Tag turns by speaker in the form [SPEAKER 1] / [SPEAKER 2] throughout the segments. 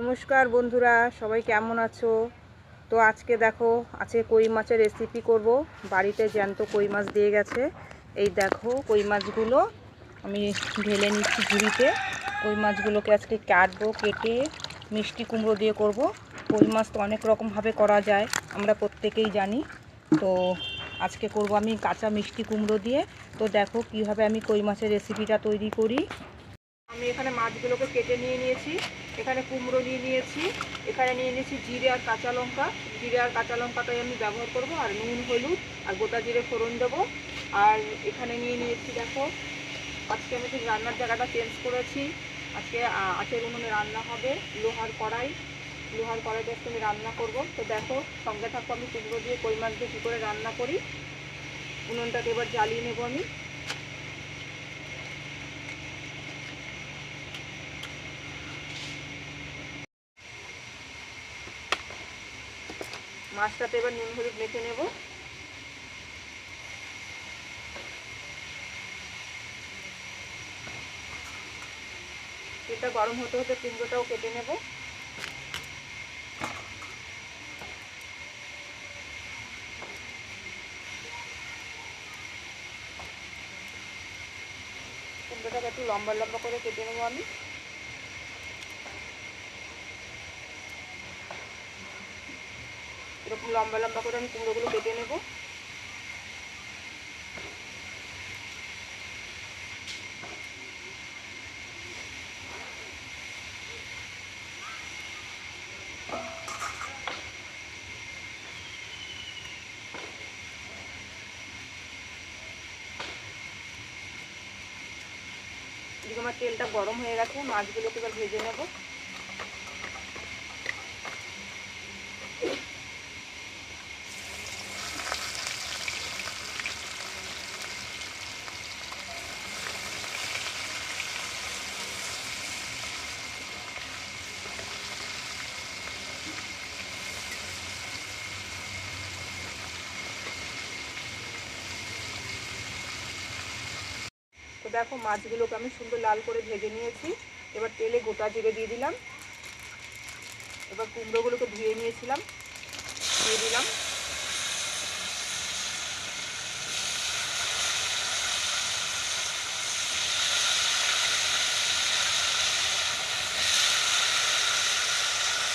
[SPEAKER 1] নমস্কার বন্ধুরা, সবাই কেমন আছো? তো আজকে দেখো, আজকে কই মাছের রেসিপি করব। বাড়িতে জ্যান্ত কই মাছ দিয়ে গেছে। এই দেখো, কই মাছগুলো আমি ঢেলে নিচ্ছি ঝুড়িতে। কই মাছগুলোকে আজকে কাটবো, কেটে মিষ্টি কুমড়ো দিয়ে করব। কই মাছ তো অনেক রকমভাবে করা যায়, আমরা প্রত্যেকেই জানি। তো আজকে করব আমি কাঁচা মিষ্টি কুমড়ো দিয়ে। তো দেখো, কীভাবে আমি কই মাছের রেসিপিটা তৈরি করি। আমি এখানে মাছগুলোকে কেটে নিয়ে নিয়েছি। এখানে কুমড়ো নিয়ে নিয়েছি। এখানে নিয়ে নিয়েছি জিরে আর কাঁচা লঙ্কা। জিরে আর কাঁচা লঙ্কাটাই আমি ব্যবহার করব, আর নুন, হলুদ আর গোটা জিরে ফোড়ন দেবো। আর এখানে নিয়ে নিয়েছি, দেখো, আজকে আমি ঠিক রান্নার জায়গাটা চেঞ্জ করেছি। আজকে আঁচের উনুনে রান্না হবে লোহার কড়াই। লোহার কড়াইতে আজকে আমি রান্না করব। তো দেখো, সঙ্গে থাকব আমি কুমড়ো দিয়ে কই মাছ দিয়ে কী করে রান্না করি। উনুনটাকে এবার জ্বালিয়ে নেব আমি। মাছটাতে এবার নুন হলুদ মেখে নেব। তেলটা গরম হতে হতে কুমড়োটাও কেটে নেব। কুমড়োটাকে একটু লম্বা লম্বা করে কেটে নেব আমি। এরকম লম্বা লম্বা করে আমি কুমড়োগুলো কেটে নেব। আমার তেলটা গরম হয়ে গেছে, মাছগুলোকে এবার ভেজে নেব। তো দেখো মাছগুলোকে আমি সুন্দর লাল করে ভেজে নিয়েছি। এবার তেলে গোটা জিরে দিয়ে দিলাম। এবার কুমড়োগুলোকে ধুয়ে নিয়েছিলাম। দিয়ে দিলাম।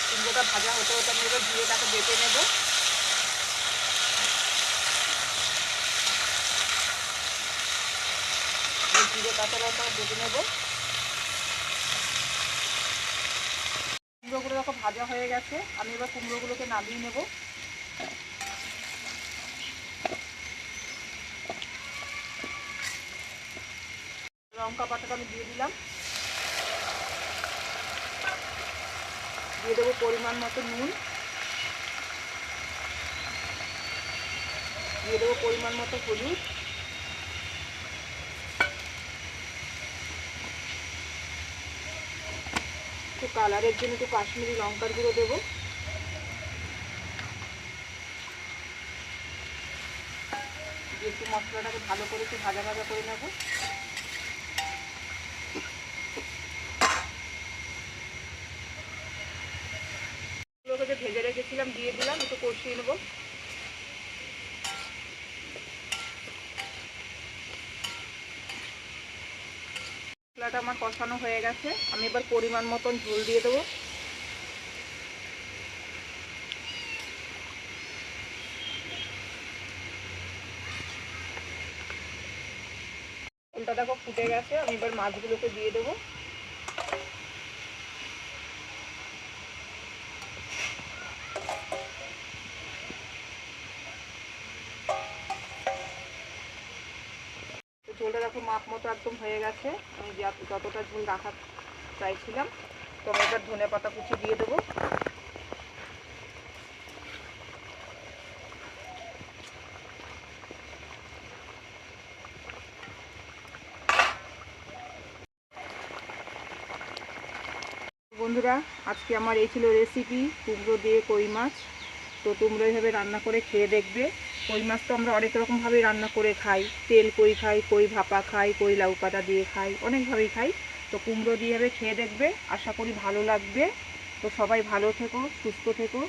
[SPEAKER 1] কুমড়োটা ভাজা হতে হতে আমি এবার তাকে বেটে নেব। জিরে কাঁচা লঙ্কা বেটে নেব। কুমড়োগুলো যখন ভাজা হয়ে গেছে। আমি এবার কুমড়োগুলোকে নামিয়ে নেব। লঙ্কা পাতাটা আমি দিয়ে দিলাম। দিয়ে দেবো পরিমাণ মতো নুন। দিয়ে দেবো পরিমাণ মতো হলুদ। একটু কালারের জন্য একটু কাশ্মীরি লঙ্কার গুঁড়ো দেবো। একটু মশলাটাকে ভালো করে একটু ভাজা ভাজা করে নেব এগুলোকে যে ভেজে রেখেছিলাম দিয়ে দিলাম একটু কষিয়ে নেব মশলাটা আমার কষানো হয়ে গেছে। আমি এবার পরিমাণ মতন ঝোল দিয়ে দেবো। ওটা দেখো ফুটে গেছে, আমি এবার মাছগুলোকে দিয়ে দেবো। ঝোলটা দেখো, মাপ মতো একদম হয়ে গেছে। আমি যতটা ঝোল রাখা চাইছিলাম তো আমি এবার ধনে পাতা কুচি দিয়ে দেবো। বন্ধুরা, আজকে আমার এই ছিল রেসিপি, কুমড়ো দিয়ে কই মাছ। তো তোমরা এইভাবে রান্না করে খেয়ে দেখবে। কই মাছ তো আমরা অনেক রকমভাবেই রান্না করে খাই। তেল কই খাই, কই ভাপা খাই, কই লাউ পাতা দিয়ে খাই, অনেকভাবেই খাই। তো কুমড়ো দিয়ে খেয়ে দেখবে, আশা করি ভালো লাগবে। তো সবাই ভালো থেকো, সুস্থ থেকো।